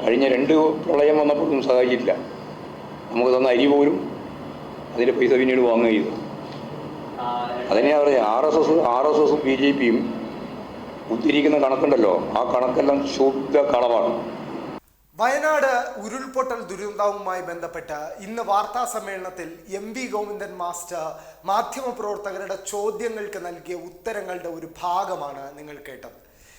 കഴിഞ്ഞ രണ്ട് പ്രളയം വന്നപ്പോഴും സഹായിച്ചില്ല നമുക്ക് തന്ന അരി പോലും അതിന്റെ പൈസ പിന്നീട് വാങ്ങുക ചെയ്തു. അതിനെയാ പറയുക R S S R S എസും ബി ജെ പിയും ഉദ്ധരിക്കുന്ന കണക്കുണ്ടല്ലോ. ആ കണക്കെല്ലാം ശുദ്ധ കളവാണ്. വയനാട് ഉരുൾപൊട്ടൽ ദുരന്തവുമായി ബന്ധപ്പെട്ട് ഇന്ന് വാർത്താ സമ്മേളനത്തിൽ എം വി ഗോവിന്ദൻ മാസ്റ്റർ മാധ്യമപ്രവർത്തകരുടെ ചോദ്യങ്ങൾക്ക് നൽകിയ ഉത്തരങ്ങളുടെ ഒരു ഭാഗമാണ് നിങ്ങൾ കേട്ടത്.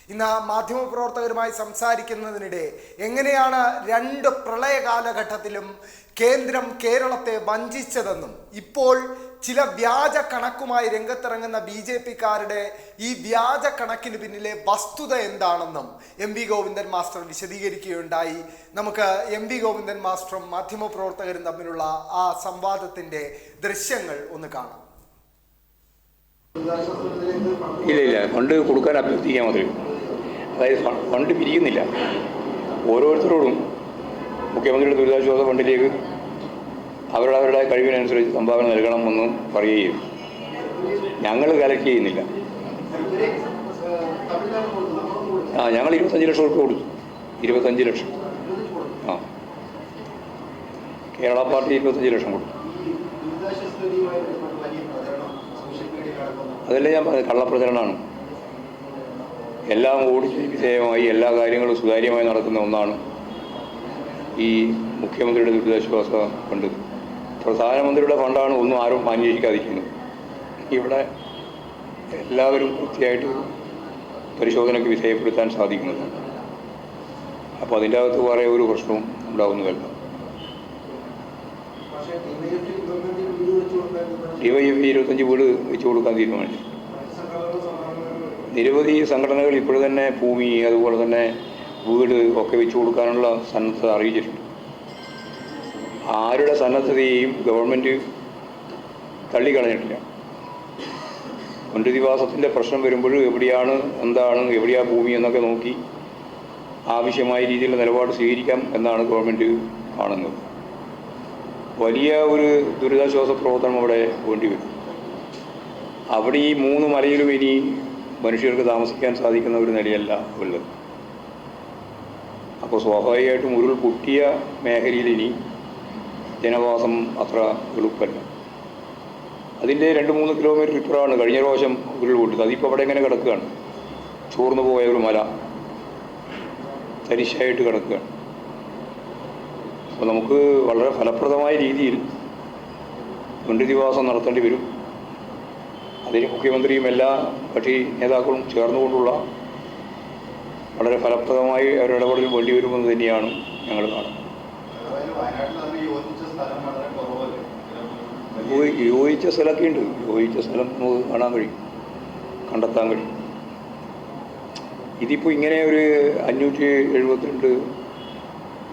ഇന്ന് മാധ്യമപ്രവർത്തകരുമായി സംസാരിക്കുന്നതിനിടെ എങ്ങനെയാണ് രണ്ട് പ്രളയ കാലഘട്ടത്തിലും കേന്ദ്രം കേരളത്തെ വഞ്ചിച്ചതെന്നും ഇപ്പോൾ ചില വ്യാജ കണക്കുമായി രംഗത്തിറങ്ങുന്ന ബി ജെ പിക്കാരുടെ ഈ വ്യാജ കണക്കിന് പിന്നിലെ വസ്തുത എന്താണെന്നും എം വി ഗോവിന്ദൻ മാസ്റ്റർ വിശദീകരിക്കുകയുണ്ടായി. നമുക്ക് എം വി ഗോവിന്ദൻ മാസ്റ്ററും മാധ്യമപ്രവർത്തകരും തമ്മിലുള്ള ആ സംവാദത്തിന്റെ ദൃശ്യങ്ങൾ ഒന്ന് കാണാം. ഇല്ല ഇല്ല. കൊണ്ട് കൊടുക്കാൻ അഭ്യർത്ഥിക്കാൻ മാത്രമേ. അതായത് ഫണ്ട് പിരിക്കുന്നില്ല ഓരോരുത്തരോടും മുഖ്യമന്ത്രിയുടെ ദുരിതാശ്വാസ ഫണ്ടിലേക്ക് അവരുടെ അവരുടെ കഴിവിനനുസരിച്ച് സംഭാവന നൽകണമെന്ന് പറയുകയും ഞങ്ങൾ കലക്ട് ചെയ്യുന്നില്ല. ആ ഞങ്ങൾ ഇരുപത്തഞ്ച് ലക്ഷം റുപ്യ കൊടുത്തു. ഇരുപത്തഞ്ച് ലക്ഷം. ആ. കേരള പാർട്ടി ഇരുപത്തഞ്ച് ലക്ഷം കൊടുത്തു. അതല്ലേ ഞാൻ കള്ളപ്രചരണമാണ്. എല്ലാം കൂടി വിധേയമായി എല്ലാ കാര്യങ്ങളും സുതാര്യമായി നടക്കുന്ന ഒന്നാണ് ഈ മുഖ്യമന്ത്രിയുടെ ദുരിതാശ്വാസ ഫണ്ട്. പ്രധാനമന്ത്രിയുടെ ഫണ്ടാണ് ഒന്നും ആരും അന്വേഷിക്കാതിരിക്കുന്നത് ഇവിടെ എല്ലാവരും കൃത്യമായിട്ട് പരിശോധനയ്ക്ക് വിധേയപ്പെടുത്താൻ സാധിക്കുന്നത്. അപ്പോൾ അതിന്റെ അകത്ത് വേറെ ഒരു പ്രശ്നവും ഉണ്ടാകുന്നതല്ല ഡിവൈഎഫ് ഇരുപത്തഞ്ച് വീട് വെച്ചു കൊടുക്കാൻ തീരുമാനിച്ചു. നിരവധി സംഘടനകൾ ഇപ്പോഴും തന്നെ ഭൂമി അതുപോലെ തന്നെ വീട് ഒക്കെ വെച്ചു കൊടുക്കാനുള്ള സന്നദ്ധത അറിയിച്ചിട്ടുണ്ട്. ആരുടെ സന്നദ്ധതയെയും ഗവൺമെന്റ് തള്ളിക്കളഞ്ഞിട്ടില്ല. പുനരധിവാസത്തിന്റെ പ്രശ്നം വരുമ്പോൾ എവിടെയാണ് എന്താണ് എവിടെയാണ് ഭൂമി എന്നൊക്കെ നോക്കി ആവശ്യമായ രീതിയിൽ നിലപാട് സ്വീകരിക്കാം എന്നാണ് ഗവൺമെന്റ് കാണുന്നത്. വലിയ ഒരു ദുരിതാശ്വാസ പ്രവർത്തനം അവിടെ വേണ്ടി വരും. അവിടെ ഈ മൂന്ന് മലയിലും ഇനി മനുഷ്യർക്ക് താമസിക്കാൻ സാധിക്കുന്ന ഒരു നിലയല്ല ഉള്ളത് അപ്പോൾ സ്വാഭാവികമായിട്ടും ഉരുൾ പൊട്ടിയ മേഖലയിൽ ഇനി ജനവാസം അത്ര എളുപ്പമല്ല. അതിന്റെ രണ്ട് മൂന്ന് കിലോമീറ്റർ ഇപ്പുറമാണ് കഴിഞ്ഞ പ്രാവശ്യം ഉരുൾ പൊട്ടിയത്. അതിപ്പോൾ അവിടെ എങ്ങനെ കിടക്കുകയാണ്? ചോർന്നു പോയ ഒരു മല തരിശായിട്ട് കിടക്കുകയാണ്. അപ്പോൾ നമുക്ക് വളരെ ഫലപ്രദമായ രീതിയിൽ പുനരധിവാസം നടത്തേണ്ടി വരും. അതിന് മുഖ്യമന്ത്രിയും എല്ലാ കക്ഷി നേതാക്കളും ചേർന്നുകൊണ്ടുള്ള വളരെ ഫലപ്രദമായി അവർ ഇടപെടൽ വേണ്ടി വരുമെന്ന് തന്നെയാണ് ഞങ്ങൾ കാണുന്നത്. യോജി- യോജിച്ച സ്ഥലമൊക്കെ ഉണ്ട്. യോജിച്ച സ്ഥലം നമുക്ക് കാണാൻ കഴിയും. കണ്ടെത്താൻ കഴിയും. ഇതിപ്പോൾ ഇങ്ങനെ ഒരു അഞ്ഞൂറ്റി എഴുപത്തിരണ്ട്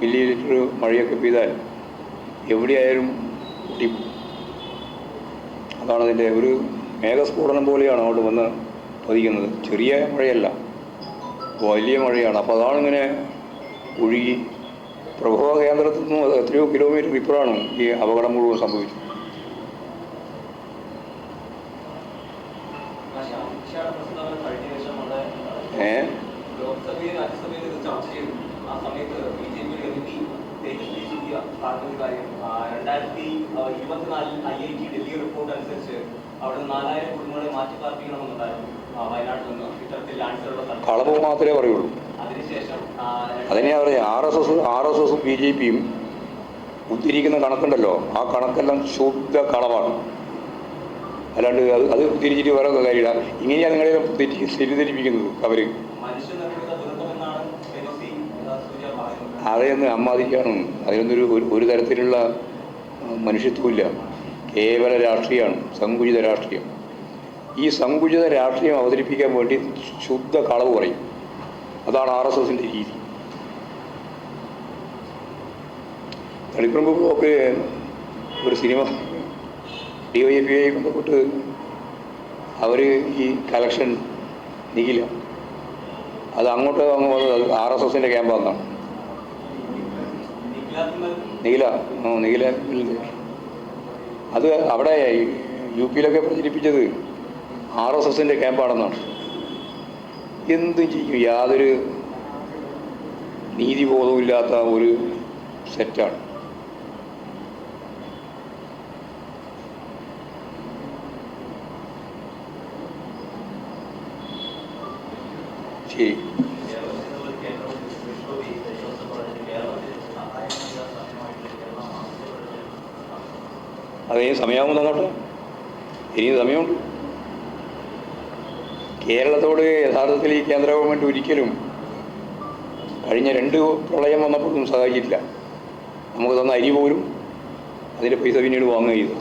മില്ലി ലിറ്റർ മഴയൊക്കെ പെയ്താൽ എവിടെയായാലും പൊട്ടിപ്പോകും. അതാണ് അതിന്റെ ഒരു മേഘസ്ഫോടനം പോലെയാണ് അവിടെ വന്ന് പതിക്കുന്നത്. ചെറിയ മഴയല്ല. വലിയ മഴയാണ്. അപ്പോൾ അതാണ് ഇങ്ങനെ ഒഴുകി പ്രഭവ കേന്ദ്രത്തിൽ നിന്ന് എത്രയോ കിലോമീറ്റർ ഇപ്പോഴാണ് ഈ അപകടം മുഴുവൻ സംഭവിച്ചത്. ഏ? ലോക്സഭയിൽ രാജ്യസഭയിൽ ഇത് ചർച്ച ചെയ്തു. ആ സമയത്ത് B J P M P Tejasvi Surya പറഞ്ഞൊരു കാര്യം ആ, രണ്ടായിരത്തി ആ, ഇരുപത്തിനാലിൽ I I T Delhi report അനുസരിച്ച് അവിടെ നാലായിരം കുടുംബങ്ങളെ മാറ്റി പാർപ്പിക്കണമെന്നുണ്ടായിരുന്നു ആ, വയനാട്ടിൽ നിന്ന് ഇത്തരത്തിൽ ലാൻഡ്സുള്ള സ്ഥലം കളവ് മാത്രമേ പറയുള്ളൂ. അതിനുശേഷം അതിനെയാ പറയാ R S S R S എസും ബി ജെ പിയും ഉദ്ധരിക്കുന്ന കണക്കുണ്ടല്ലോ. ആ കണക്കെല്ലാം ശുദ്ധ കളവാണ്. അല്ലാണ്ട് അത് അത് ഉദ്ധരിച്ചിട്ട് വേറെ കാര്യമില്ല. ഇങ്ങനെയാണ് നിങ്ങളെ തെറ്റി തെറ്റിദ്ധരിപ്പിക്കുന്നത് അവർ പറയുന്നത്? അതെന്ന് അമ്മാതിക്കാണ് അതിനൊന്നൊരു ഒരു തരത്തിലുള്ള മനുഷ്യത്വമില്ല. കേവല രാഷ്ട്രീയമാണ് സങ്കുചിത രാഷ്ട്രീയം. ഈ സങ്കുചിത രാഷ്ട്രീയം അവതരിപ്പിക്കാൻ വേണ്ടി ശുദ്ധ കളവ് പറയും അതാണ് ആർ എസ് എസിന്റെ രീതി. തളിപ്പറമ്പ് ബ്ലോക്ക് ഒരു cinema D Y F I ബന്ധപ്പെട്ട് അവർ ഈ കലക്ഷൻ നീക്കില്ല അത് അങ്ങോട്ട് അങ്ങ് വന്നത് ആർ എസ് എസിന്റെ ക്യാമ്പാന്നാണ്. നീല നിഖില. അത് അവിടെ യു പിയിലൊക്കെ പ്രചരിപ്പിച്ചത് ആർ എസ് എസിന്റെ ക്യാമ്പാണെന്നാണ്. എന്തും ചെയ്യും. യാതൊരു നീതിബോധമില്ലാത്ത ഒരു സെറ്റാണ്. ശരി. അതേ സമയമാകുമ്പോൾ തന്നോട്ടെ ഇനിയും സമയമുണ്ട്. കേരളത്തോട് യഥാർത്ഥത്തിൽ ഈ കേന്ദ്ര ഗവൺമെന്റ് ഒരിക്കലും കഴിഞ്ഞ രണ്ട് പ്രളയം വന്നപ്പോഴും സഹായിച്ചിട്ടില്ല. നമുക്ക് തന്ന അരി പോലും അതിന്റെ പൈസ പിന്നീട് വാങ്ങുക ചെയ്തു.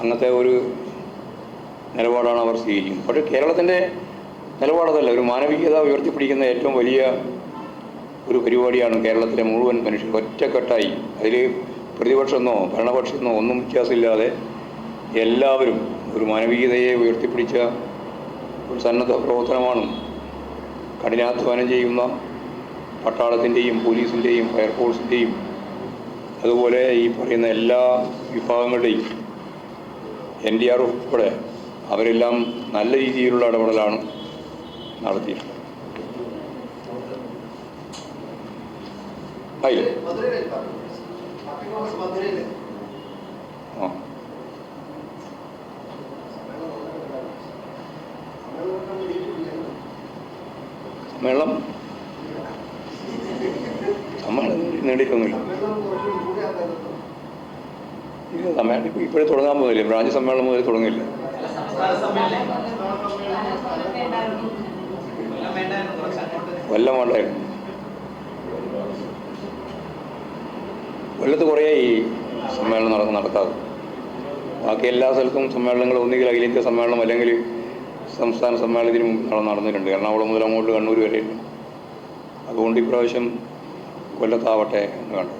അങ്ങനത്തെ ഒരു നിലപാടാണ് അവർ സ്വീകരിക്കുന്നത്. പക്ഷേ കേരളത്തിന്റെ നിലപാടതല്ല ഒരു മാനവികത ഉയർത്തിപ്പിടിക്കുന്ന ഏറ്റവും വലിയ ഒരു പരിപാടിയാണ് കേരളത്തിലെ മുഴുവൻ മനുഷ്യർ ഒറ്റക്കെട്ടായി. അതിൽ പ്രതിപക്ഷമെന്നോ ഭരണപക്ഷമെന്നോ ഒന്നും വ്യത്യാസമില്ലാതെ എല്ലാവരും ഒരു മാനവികതയെ ഉയർത്തിപ്പിടിച്ച ഒരു സന്നദ്ധ പ്രവർത്തനമാണ് കഠിനാധ്വാനം ചെയ്യുന്ന പട്ടാളത്തിന്റെയും പോലീസിന്റെയും ഫയർഫോഴ്സിന്റെയും അതുപോലെ ഈ പറയുന്ന എല്ലാ വിഭാഗങ്ങളുടെയും എൻ ഡി ആർ ഉൾപ്പെടെ അവരെല്ലാം നല്ല രീതിയിലുള്ള ഇടപെടലാണ് നടത്തിയിട്ടുള്ളത്. ആയില്ലേ? ആ. നമ്മൾ സമ്മേളനം നേടിയിട്ടൊന്നുമില്ല ഇല്ല സമ്മേളനം ഇപ്പോൾ ഇപ്പോഴേ തുടങ്ങാൻ പോകുന്നില്ല ബ്രാഞ്ച് സമ്മേളനം മുതൽ തുടങ്ങില്ല കൊല്ലം വേണ്ടായിരുന്നു. കൊല്ലത്ത് കുറേ ഈ സമ്മേളനം നട നടക്കാറ് ബാക്കി എല്ലാ സ്ഥലത്തും സമ്മേളനങ്ങൾ ഒന്നുകിൽ അഖിലേന്ത്യാ സമ്മേളനം അല്ലെങ്കിൽ സംസ്ഥാന സമ്മേളനത്തിന് മുമ്പ് നടന്ന് നടന്നിട്ടുണ്ട്. എറണാകുളം മുതൽ അങ്ങോട്ട് കണ്ണൂർ വരെ ഉണ്ട് അതുകൊണ്ട് ഇപ്രാവശ്യം കൊല്ലത്താവട്ടെ എന്ന് കണ്ടു.